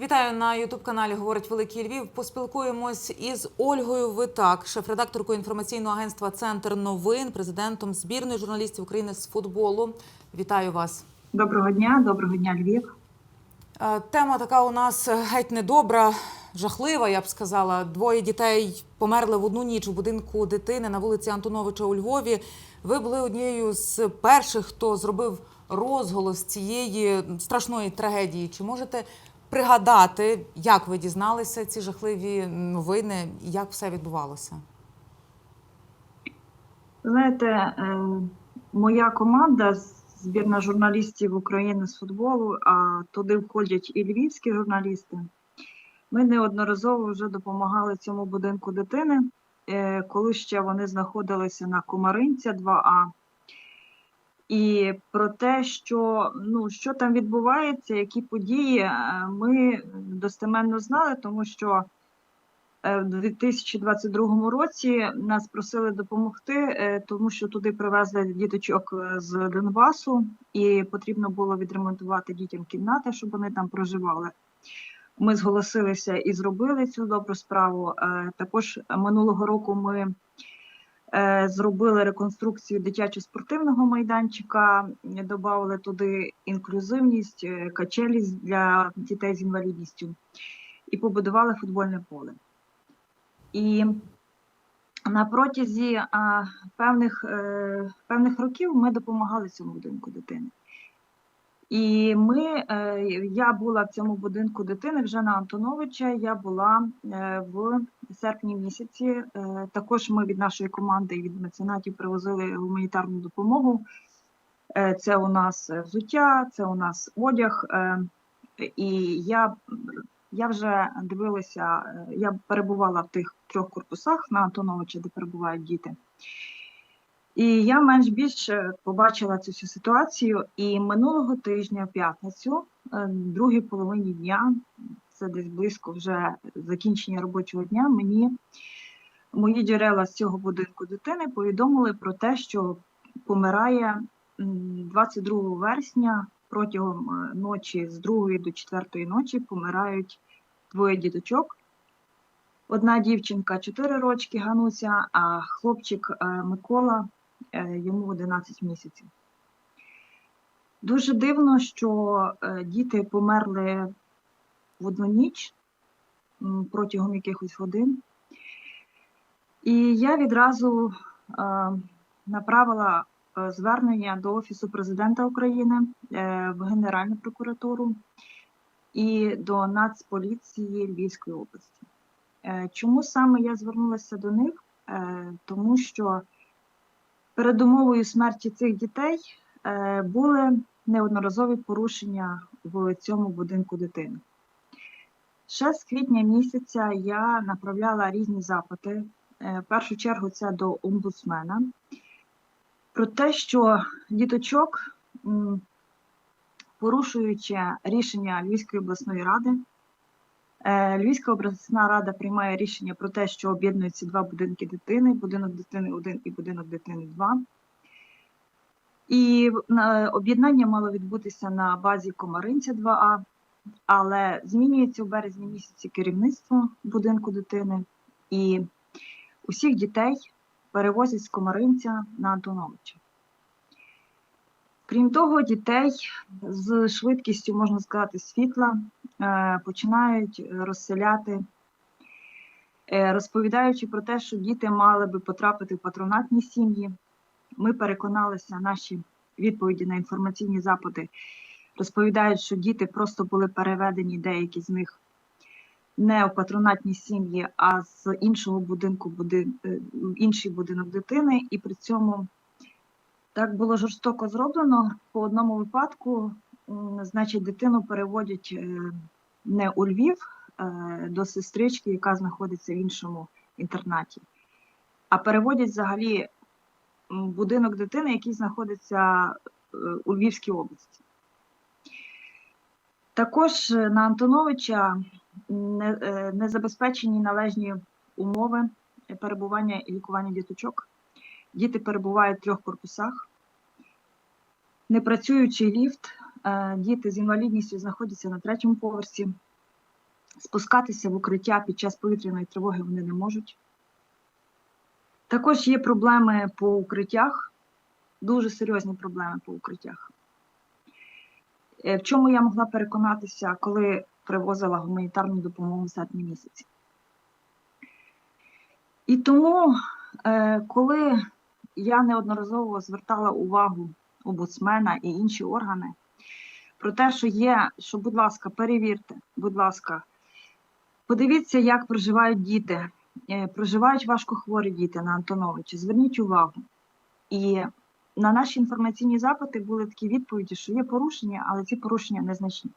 Вітаю на Ютуб каналі Говорить Великий Львів. Поспілкуємось із Ольгою Витак, шеф-редакторкою інформаційного агентства Центр новин, президентом збірної журналістів України з футболу. Вітаю вас. Доброго дня, доброго дня, Львів. Е, Тема така у нас геть недобра, жахлива, я б сказала. Двоє дітей померли в одну ніч у будинку дитини на вулиці Антоновича у Львові. Ви були однією з перших, хто зробив розголос цієї страшної трагедії. Чи можете пригадати, як ви дізналися ці жахливі новини як все відбувалося? Знаєте, е, моя команда, збірна журналістів України з футболу, а туди входять і львівські журналісти. Ми неодноразово вже допомагали цьому будинку дитини, е, коли ще вони знаходилися на Комаринця 2А. І про те, що, ну, що там відбувається, які події, е, ми достеменно знали, тому що е, в 2022 році нас просили допомогти, е, тому що туди привезли діточок з Донбасу, і потрібно було відремонтувати дітям кімнати, щоб вони там проживали. Ми зголосилися і зробили цю добру справу. Також минулого року ми зробили реконструкцію дитячо-спортивного майданчика, е, додали туди інклюзивність, е, качелі для дітей з інвалідністю і побудували футбольне поле. І на протязі певних, е, певних років ми допомагали цьому будинку дитини. І ми, е, я була в цьому будинку дитини вже на Антоновича. Я була е, в серпні місяці. Е, також ми від нашої команди і від меценатів привозили гуманітарну допомогу. Це у нас взуття, це у нас одяг. І я, я вже дивилася, я перебувала в тих трьох корпусах на Антоновича, де перебувають діти. І я менш більш побачила цю всю ситуацію. І минулого тижня, в п'ятницю, е, другій половині дня, це десь близько вже закінчення робочого дня, мені мої джерела з цього будинку дитини повідомили про те, що помирає 22 вересня протягом е, ночі з 2 до 4 ночі помирають двоє діточок. Одна дівчинка 4 рочки Гануся, а хлопчик е, Микола е, йому 11 місяців. Дуже дивно, що е, діти померли в одну ніч протягом якихось годин. І я відразу е, направила е, звернення до Офісу президента України е, в Генеральну прокуратуру і до Нацполіції Львівської області. Е, Чому саме я звернулася до них? Е, Тому що передумовою смерті цих дітей е, були неодноразові порушення в цьому будинку дитини. Ще з квітня місяця я направляла різні запити. Е, В першу чергу це до омбудсмена про те, що діточок, порушуючи рішення Львівської обласної ради, Львівська обласна рада приймає рішення про те, що об'єднуються два будинки дитини: будинок дитини 1 і будинок дитини 2. І е, об'єднання мало відбутися на базі Комаринця 2А, але змінюється у березні місяці керівництво будинку дитини, і усіх дітей перевозять з Комаринця на Антоновича. Крім того, дітей з швидкістю, можна сказати, світла е, починають розселяти, е, розповідаючи про те, що діти мали би потрапити в патронатні сім'ї. Ми переконалися, наші відповіді на інформаційні запити розповідають, що діти просто були переведені, деякі з них не в патронатні сім'ї, а з іншого будинку будин, е, інший будинок дитини, і при цьому так було жорстоко зроблено. По одному випадку, значить, дитину переводять е, не у Львів е, до сестрички, яка знаходиться в іншому інтернаті, а переводять взагалі будинок дитини, який знаходиться е, у Львівській області. Також на Антоновича не забезпечені належні умови перебування і лікування діточок. Діти перебувають в трьох корпусах. Непрацюючий ліфт, е, діти з інвалідністю знаходяться на третьому поверсі. Спускатися в укриття під час повітряної тривоги вони не можуть. Також є проблеми по укриттях, дуже серйозні проблеми по укриттях. Е, В чому я могла переконатися, коли привозила гуманітарну допомогу в серпні місяці. І тому, е, коли я неодноразово звертала увагу омбудсмена і інші органи про те, що є, що, будь ласка, перевірте, будь ласка, подивіться, як проживають діти, Е, проживають важкохворі діти на Антоновичі, зверніть увагу. І на наші інформаційні запити були такі відповіді, що є порушення, але ці порушення незначні.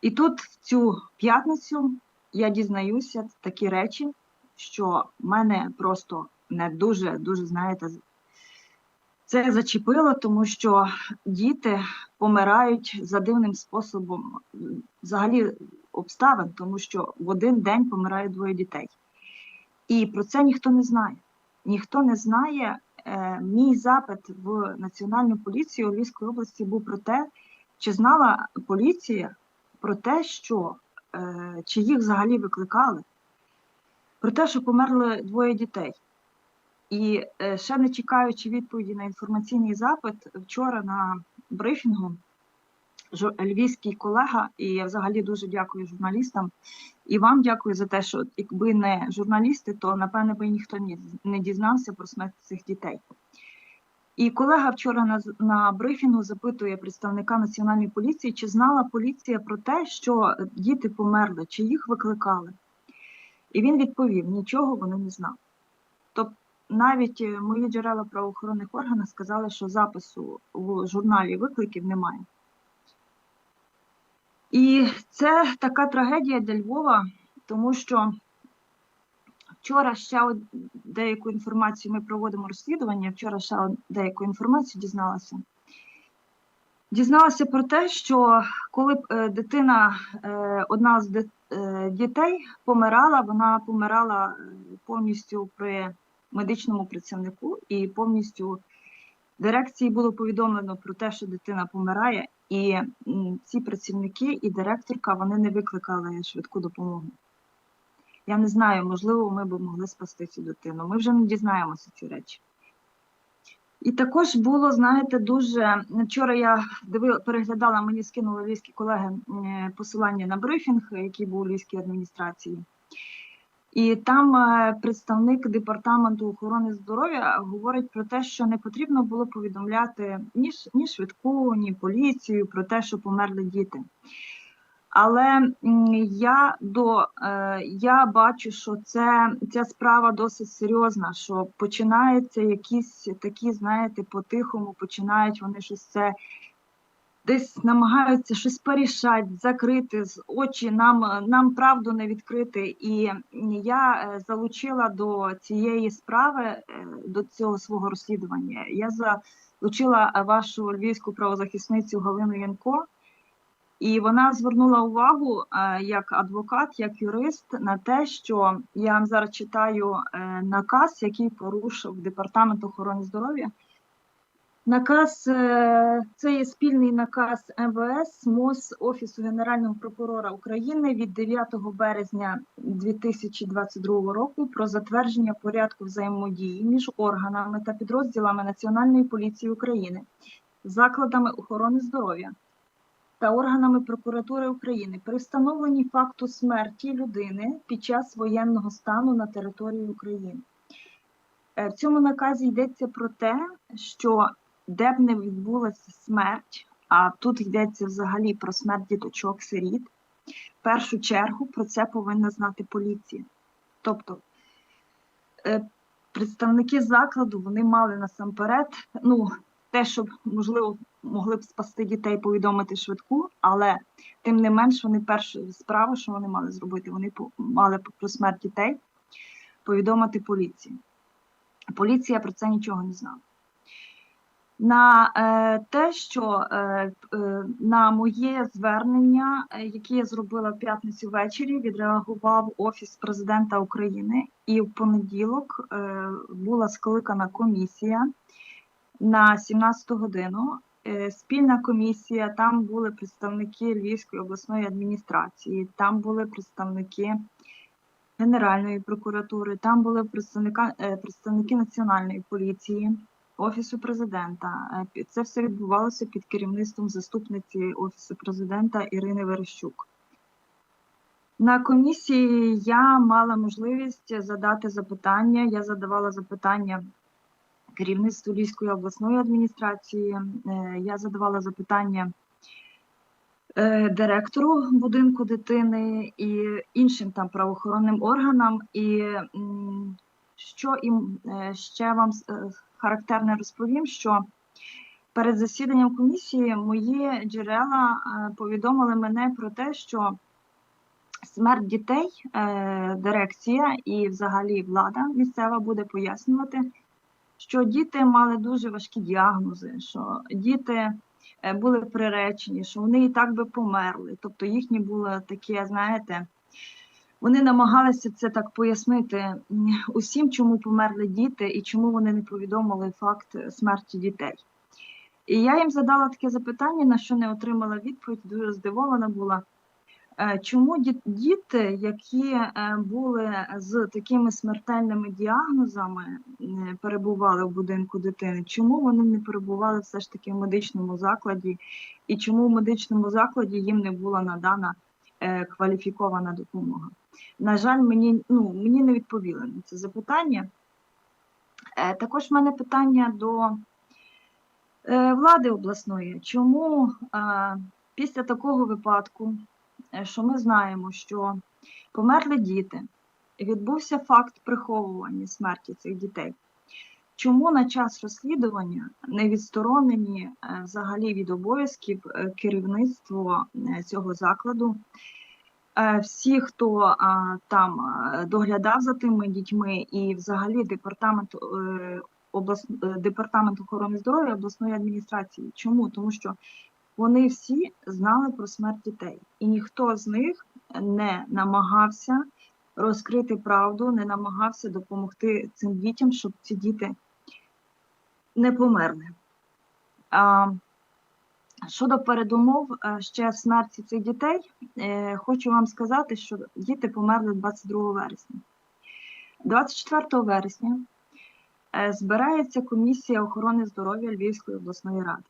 І тут в цю п'ятницю я дізнаюся такі речі, що мене просто не дуже, дуже, знаєте, це зачепило, тому що діти помирають за дивним способом взагалі обставин, тому що в один день помирає двоє дітей. І про це ніхто не знає. Ніхто не знає. Е, Мій запит в Національну поліцію Львівської області був про те, чи знала поліція про те, що е, чи їх взагалі викликали, про те, що померли двоє дітей. І е, ще не чекаючи відповіді на інформаційний запит, вчора на брифінгу львівський колега, і я взагалі дуже дякую журналістам. І вам дякую за те, що якби не журналісти, то напевне би ніхто не дізнався про смерть цих дітей. І колега вчора на, на брифінгу запитує представника національної поліції, чи знала поліція про те, що діти померли, чи їх викликали. І він відповів: нічого вони не знали. Тобто навіть е, мої джерела правоохоронних органах сказали, що запису в журналі викликів немає. І це така трагедія для Львова, тому що вчора ще деяку інформацію ми проводимо розслідування. Вчора ще деяку інформацію дізналася. Дізналася про те, що коли е, дитина, е, одна з дітей помирала, вона помирала повністю при медичному працівнику і повністю дирекції було повідомлено про те, що дитина помирає, і ці працівники і директорка вони не викликали швидку допомогу. Я не знаю, можливо, ми б могли спасти цю дитину. Ми вже не дізнаємося ці речі. І також було, знаєте, дуже вчора я дивила, переглядала, мені скинули львівські колеги е, посилання на брифінг, який був у львівській адміністрації. І там е, представник департаменту охорони здоров'я говорить про те, що не потрібно було повідомляти ні, ні швидку, ні поліцію про те, що померли діти. Але я до е, я бачу, що це ця справа досить серйозна, що починаються якісь такі, знаєте, по-тихому починають вони щось це десь намагаються щось порішати, закрити з очі, нам, нам правду не відкрити. І я е, залучила до цієї справи, е, до цього свого розслідування. Я залучила вашу львівську правозахисницю Галину Янко. І вона звернула увагу е, як адвокат, як юрист на те, що я вам зараз читаю наказ, який порушив департамент охорони здоров'я. Наказ е, це є спільний наказ МВС МОЗ Офісу Генерального прокурора України від 9 березня 2022 року про затвердження порядку взаємодії між органами та підрозділами Національної поліції України, закладами охорони здоров'я та органами прокуратури України при встановленні факту смерті людини під час воєнного стану на території України. Е, В цьому наказі йдеться про те, що де б не відбулася смерть, а тут йдеться взагалі про смерть діточок сиріт, в першу чергу про це повинна знати поліція. Тобто е, представники закладу вони мали насамперед, ну, те, щоб, можливо, могли б спасти дітей, повідомити швидку, але тим не менш вони першу справу, що вони мали зробити, вони мали про смерть дітей повідомити поліції. Поліція про це нічого не знала. На е, те, що е, е, на моє звернення, яке я зробила в п'ятницю ввечері, відреагував Офіс президента України, і в понеділок була скликана комісія на 17 годину, спільна комісія, там були представники Львівської обласної адміністрації, там були представники Генеральної прокуратури, там були представники Національної поліції, Офісу президента. Е, Це все відбувалося під керівництвом заступниці Офісу президента Ірини Верещук. На комісії я мала можливість задати запитання. Я задавала запитання керівництву Львівської обласної адміністрації. е, Я задавала запитання е, директору будинку дитини і іншим там правоохоронним органам. І що їм ще вам характерне розповім, що перед засіданням комісії мої джерела е, повідомили мене про те, що смерть дітей е, дирекція і взагалі влада місцева буде пояснювати, що діти мали дуже важкі діагнози, що діти е, були приречені, що вони і так би померли. Тобто їхні було таке, знаєте, вони намагалися це так пояснити усім, чому померли діти і чому вони не повідомили факт смерті дітей. І я їм задала таке запитання, на що не отримала відповідь, дуже здивована була. Е, Чому діти, які е, були з такими смертельними діагнозами, перебували в будинку дитини, чому вони не перебували все ж таки в медичному закладі, і чому в медичному закладі їм не була надана е, кваліфікована допомога? На жаль, мені, ну, мені не відповіли на це запитання. Е, Також в мене питання до е, влади обласної. Чому е, після такого випадку, що ми знаємо, що померли діти, відбувся факт приховування смерті цих дітей. Чому на час розслідування не відсторонені взагалі від обов'язків керівництво цього закладу? Е, Всі, хто там е, доглядав за тими дітьми, і взагалі департамент, е, облас... е, департамент охорони здоров'я обласної адміністрації. Чому? Тому що вони всі знали про смерть дітей, і ніхто з них не намагався розкрити правду, не намагався допомогти цим дітям, щоб ці діти не померли. Щодо передумов е, ще смерті цих дітей, е, хочу вам сказати, що діти померли 22 вересня. 24 вересня е, збирається комісія охорони здоров'я Львівської обласної ради,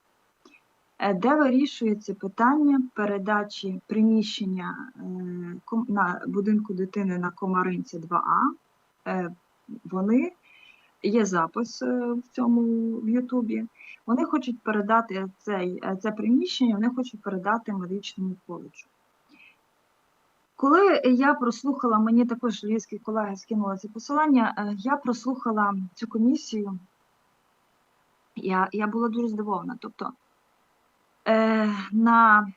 де вирішується питання передачі приміщення на будинку дитини на Комаринці 2А. Е, Вони є запис е, в цьому в Ютубі. Вони хочуть передати цей, е, це приміщення, вони хочуть передати медичному коледжу. Коли я прослухала, мені також львівські колеги скинули це посилання, е, я прослухала цю комісію, я, я була дуже здивована. Тобто е, на,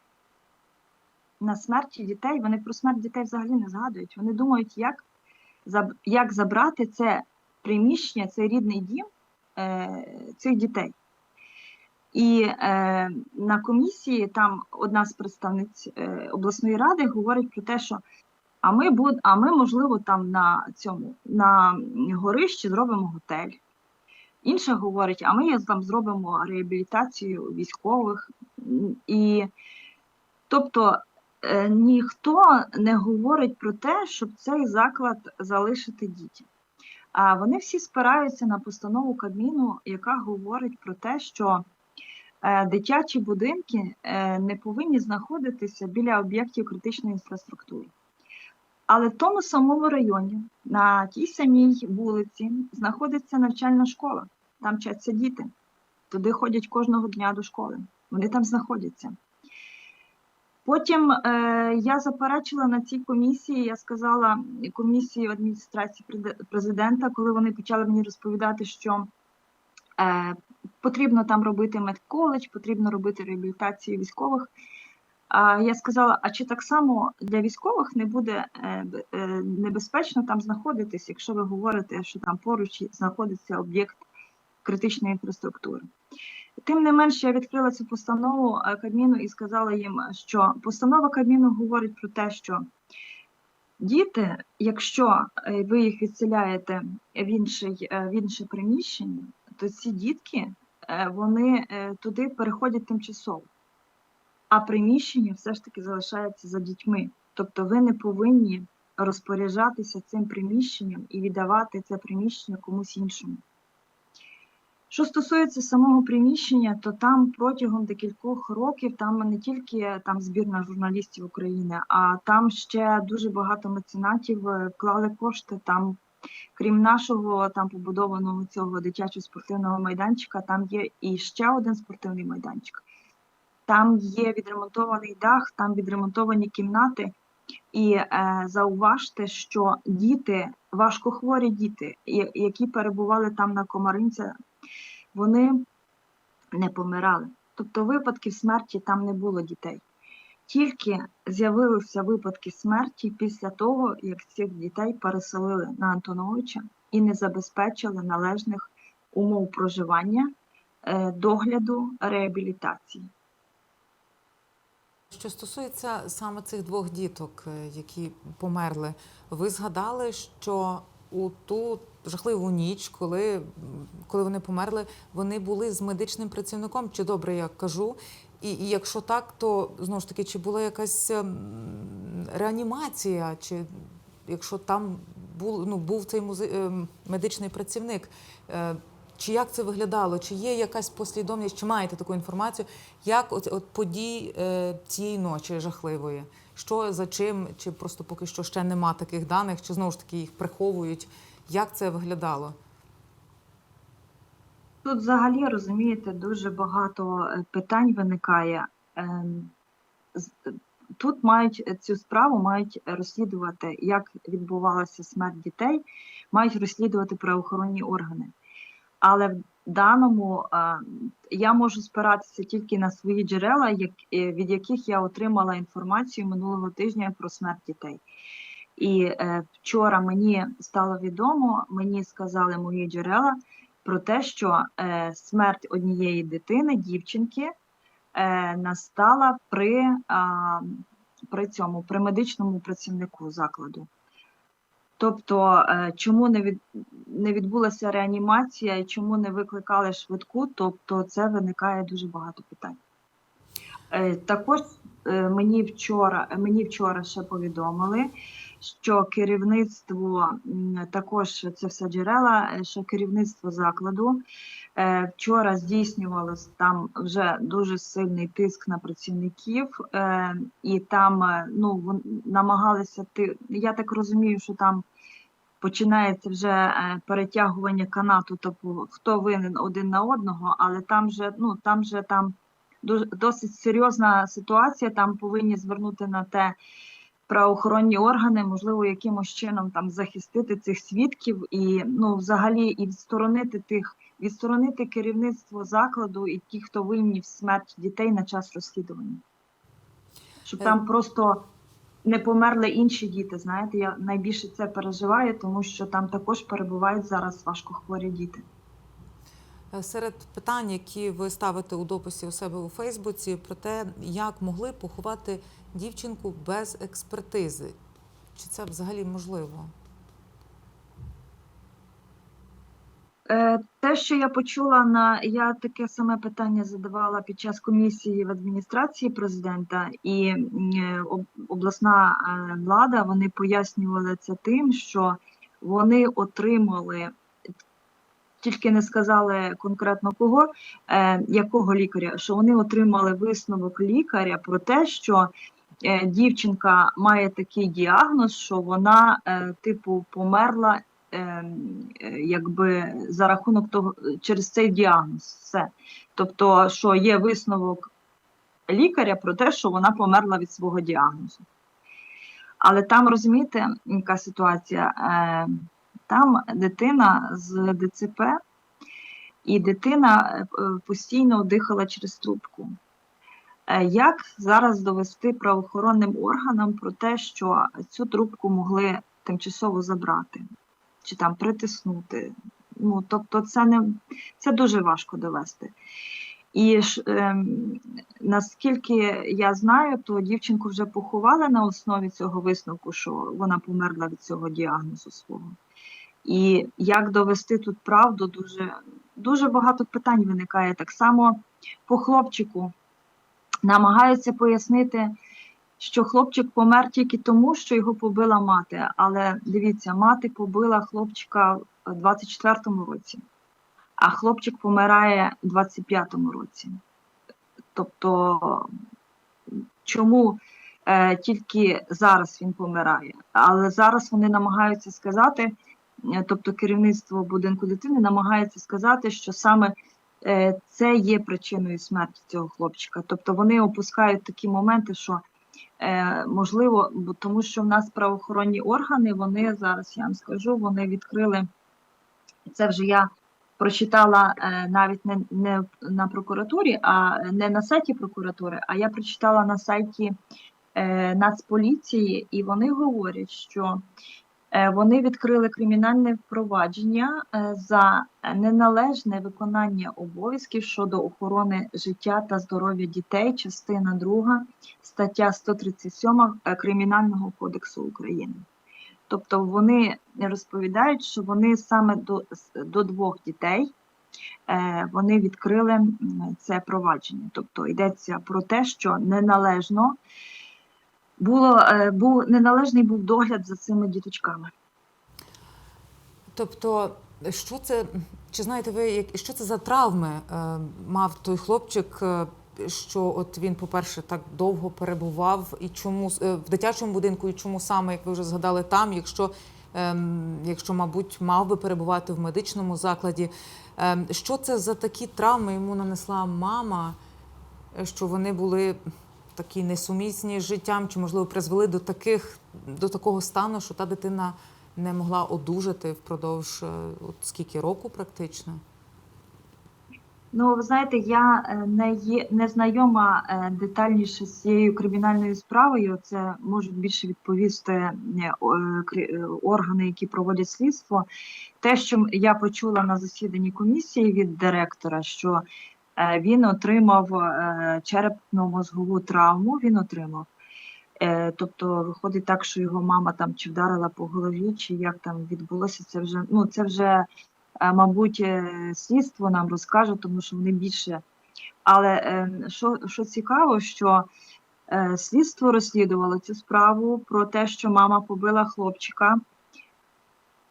на смерті дітей, вони про смерть дітей взагалі не згадують. Вони думають, як, як забрати це приміщення, цей рідний дім е, цих дітей. І е, на комісії там одна з представниць е, обласної ради говорить про те, що а ми буд, а ми, можливо, там на цьому на горищі зробимо готель. Інша говорить, а ми там зробимо реабілітацію військових. І тобто е, ніхто не говорить про те, щоб цей заклад залишити дітям. А вони всі спираються на постанову Кабміну, яка говорить про те, що е, дитячі будинки е, не повинні знаходитися біля об'єктів критичної інфраструктури. Але в тому самому районі, на тій самій вулиці, знаходиться навчальна школа. Там вчаться діти. Туди ходять кожного дня до школи. Вони там знаходяться. Потім е, я заперечила на цій комісії, я сказала комісії адміністрації президента, коли вони почали мені розповідати, що е, потрібно там робити медколедж, потрібно робити реабілітацію військових. А я сказала: а чи так само для військових не буде е, е, небезпечно там знаходитись, якщо ви говорите, що там поруч знаходиться об'єкт критичної інфраструктури? Тим не менш, я відкрила цю постанову е, Кабміну і сказала їм, що постанова Кабміну говорить про те, що діти, якщо е, ви їх відселяєте в, інший, е, в інше приміщення, то ці дітки е, вони туди переходять тимчасово, а приміщення все ж таки залишається за дітьми. Тобто ви не повинні розпоряджатися цим приміщенням і віддавати це приміщення комусь іншому. Що стосується самого приміщення, то там протягом декількох років там не тільки там збірна журналістів України, а там ще дуже багато меценатів е, вклали кошти. Там, крім нашого там побудованого цього дитячого спортивного майданчика, там є і ще один спортивний майданчик. Там є відремонтований дах, там відремонтовані кімнати. І е, зауважте, що діти, важкохворі діти, які перебували там на Комаринця, вони не помирали. Тобто випадків смерті там не було дітей. Тільки з'явилися випадки смерті після того, як цих дітей переселили на Антоновича і не забезпечили належних умов проживання, е, догляду, реабілітації. Що стосується саме цих двох діток, е, які померли, ви згадали, що у ту жахливу ніч, коли, коли вони померли, вони були з медичним працівником. Чи добре я кажу? І, і якщо так, то знову ж таки, чи була якась ем, реанімація, чи якщо там був, ну, був цей музи... ем, медичний працівник? Чи як це виглядало? Чи є якась послідовність, чи маєте таку інформацію? Як от, от подій е, цієї ночі жахливої? Що за чим? Чи просто поки що ще нема таких даних, чи знову ж таки їх приховують? Як це виглядало? Тут взагалі розумієте, дуже багато е, питань виникає. Ем, Тут мають е, цю справу мають розслідувати, як відбувалася смерть дітей, мають розслідувати правоохоронні органи. Але в даному я можу спиратися тільки на свої джерела, як, е, від яких я отримала інформацію минулого тижня про смерть дітей. І е, вчора мені стало відомо, мені сказали мої джерела про те, що е, смерть однієї дитини, дівчинки, настала при, при цьому при медичному працівнику закладу. Тобто, е, чому не, від, не відбулася реанімація і чому не викликали швидку, тобто це виникає дуже багато питань. Е, Також е, мені вчора, мені вчора ще повідомили, що керівництво також це все джерела, що керівництво закладу вчора здійснювалось там вже дуже сильний тиск на працівників, і там ну намагалися ти. Я так розумію, що там починається вже е, перетягування канату, тобто хто винен один на одного, але там же ну там же там досить серйозна ситуація. Там повинні звернути на те правоохоронні органи, можливо, якимось чином там захистити цих свідків і ну взагалі і відсторонити тих, відсторонити керівництво закладу і ті, хто винні в смерть дітей на час розслідування. Щоб Е. там просто не померли інші діти. Знаєте, я найбільше це переживаю, тому що там також перебувають зараз важкохворі діти. Е, Серед питань, які ви ставите у дописі у себе у Фейсбуці, про те, як могли поховати дівчинку без експертизи. Чи це взагалі можливо? Те, що я почула на я таке саме питання задавала під час комісії в адміністрації президента і е, об- обласна е, влада вони пояснювали це тим, що вони отримали, тільки не сказали конкретно кого, е, якого лікаря, що вони отримали висновок лікаря про те, що е, дівчинка має такий діагноз, що вона е, типу померла е, якби за рахунок того через цей діагноз. Все. Тобто, що є висновок лікаря про те, що вона померла від свого діагнозу. Але там розумієте, яка ситуація? Е, Там дитина з ДЦП, і дитина е, постійно дихала через трубку. Е, Як зараз довести правоохоронним органам про те, що цю трубку могли тимчасово забрати? Чи там притиснути. Ну, тобто, це не це дуже важко довести. І ж, ем, наскільки я знаю, то дівчинку вже поховали на основі цього висновку, що вона померла від цього діагнозу свого. І як довести тут правду, дуже дуже багато питань виникає. Так само по хлопчику намагаються пояснити, що хлопчик помер тільки тому, що його побила мати. Але дивіться, мати побила хлопчика в 24-му році, а хлопчик помирає в 25-му році. Тобто, чому е, тільки зараз він помирає? Але зараз вони намагаються сказати, е, тобто керівництво будинку дитини намагається сказати, що саме е, це є причиною смерті цього хлопчика. Тобто вони опускають такі моменти, що можливо, бо тому що в нас правоохоронні органи, вони зараз я вам скажу, вони відкрили це вже я прочитала е, навіть не, не на прокуратурі, а не на сайті прокуратури, а я прочитала на сайті е, Нацполіції, і вони говорять, що е, вони відкрили кримінальне впровадження е, за неналежне виконання обов'язків щодо охорони життя та здоров'я дітей, частина 2, стаття 137 е, Кримінального кодексу України. Тобто вони розповідають, що вони саме до, до двох дітей е, вони відкрили це провадження. Тобто йдеться про те, що неналежно було, е, був неналежний був догляд за цими діточками. Тобто, що це, чи знаєте ви, що це за травми е, мав той хлопчик, е, що от він, по-перше, так довго перебував, і чому в дитячому будинку, і чому саме, як ви вже згадали, там, якщо, ем, якщо мабуть, мав би перебувати в медичному закладі. Ем, що це за такі травми йому нанесла мама, що вони були такі несумісні з життям, чи можливо призвели до таких до такого стану, що та дитина не могла одужати впродовж е, от скільки року, практично. Ну, ви знаєте, я е, не є не знайома е, детальніше з цією кримінальною справою. Це можуть більше відповісти органи, які проводять слідство. Те, що я почула на засіданні комісії від директора, що він отримав е, черепно-мозгову травму. Він отримав. Е, Тобто виходить так, що його мама там чи вдарила по голові, чи як там відбулося. Це вже ну це вже е, мабуть, е, слідство нам розкаже, тому що вони більше. Але е, що, що цікаво, що е, слідство розслідувало цю справу про те, що мама побила хлопчика,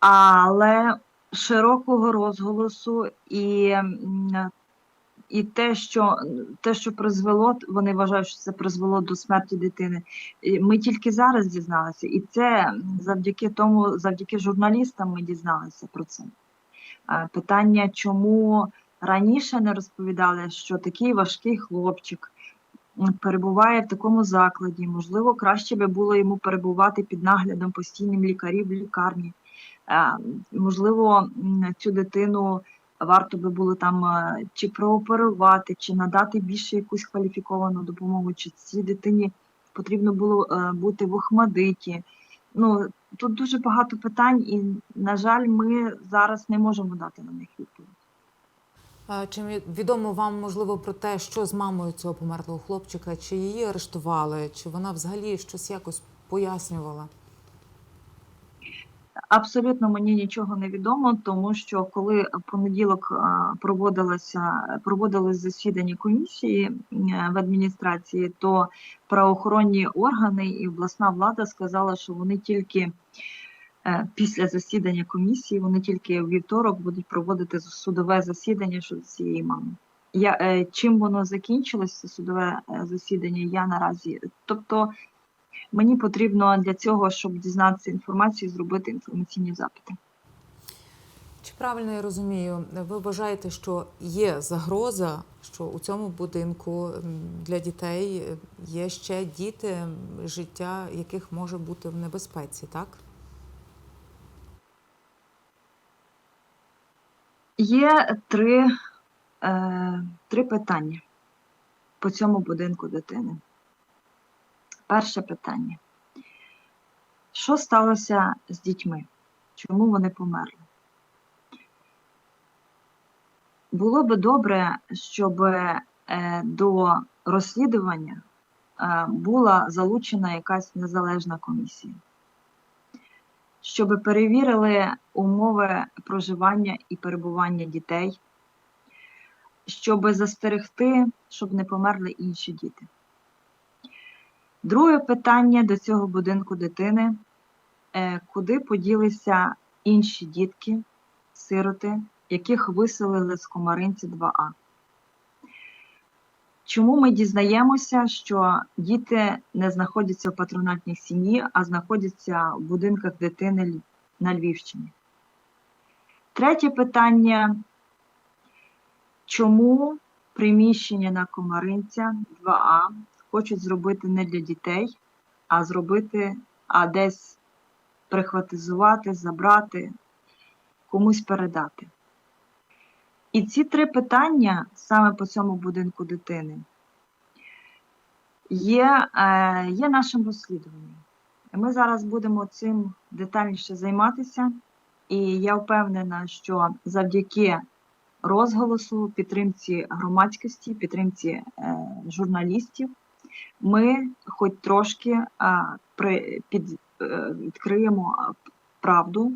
але широкого розголосу і, і те, що, те, що призвело, вони вважають, що це призвело до смерті дитини. Ми тільки зараз дізналися, і це завдяки тому, завдяки журналістам ми дізналися про це. Питання, чому раніше не розповідали, що такий важкий хлопчик перебуває в такому закладі. Можливо, краще би було йому перебувати під наглядом постійним лікарів в лікарні. Можливо, цю дитину варто би було там е, чи прооперувати, чи надати більше якусь кваліфіковану допомогу, чи цій дитині потрібно було е, бути в Охмадиті. Ну, тут дуже багато питань, і, на жаль, ми зараз не можемо дати на них відповідь. Чи відомо вам можливо про те, що з мамою цього померлого хлопчика? Чи її арештували, чи вона взагалі щось якось пояснювала? Абсолютно мені нічого не відомо, тому що коли в понеділок проводилося проводилось засідання комісії в адміністрації, то правоохоронні органи і обласна влада сказала, що вони тільки е, після засідання комісії, вони тільки у вівторок будуть проводити судове засідання щодо цієї мами. Я е, чим воно закінчилось, це судове е, засідання, я наразі. Тобто мені потрібно для цього, щоб дізнатися інформацію, зробити інформаційні запити. Чи правильно я розумію, ви вважаєте, що є загроза, що у цьому будинку для дітей є ще діти, життя яких може бути в небезпеці, так? Є три, е, три питання по цьому будинку дитини. Перше питання. Що сталося з дітьми? Чому вони померли? Було би добре, щоб е, до розслідування е, була залучена якась незалежна комісія, щоб перевірили умови проживання і перебування дітей щоб застерегти, щоб не померли інші діти. Друге питання до цього будинку дитини: е, куди поділися інші дітки, сироти, яких виселили з Комаринці 2А? Чому ми дізнаємося, що діти не знаходяться в патронатній сім'ї, а знаходяться в будинках дитини на Львівщині? Третє питання. Чому приміщення на Комаринця 2А хочуть зробити не для дітей, а зробити, а десь прихватизувати, забрати, комусь передати? І ці три питання саме по цьому будинку дитини є, е, є нашим розслідуванням. Ми зараз будемо цим детальніше займатися, і я впевнена, що завдяки розголосу, підтримці громадськості, підтримці е, журналістів, ми хоч трошки а, при, під, е, відкриємо правду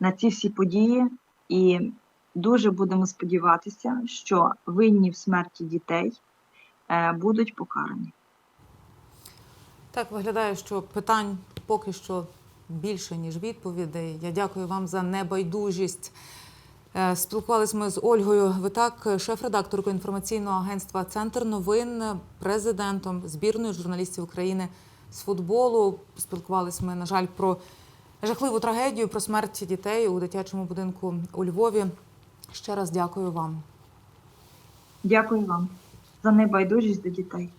на ці всі події і дуже будемо сподіватися, що винні в смерті дітей е, будуть покарані. Так виглядає, що питань поки що більше, ніж відповідей. Я дякую вам за небайдужість. Е, Спілкувалися ми з Ольгою Витак, шеф-редакторкою інформаційного агентства Центр новин, президентом збірної журналістів України з футболу. Спілкувалися ми, на жаль, про жахливу трагедію, про смерть дітей у дитячому будинку у Львові. Ще раз дякую вам. Дякую вам за небайдужість до дітей.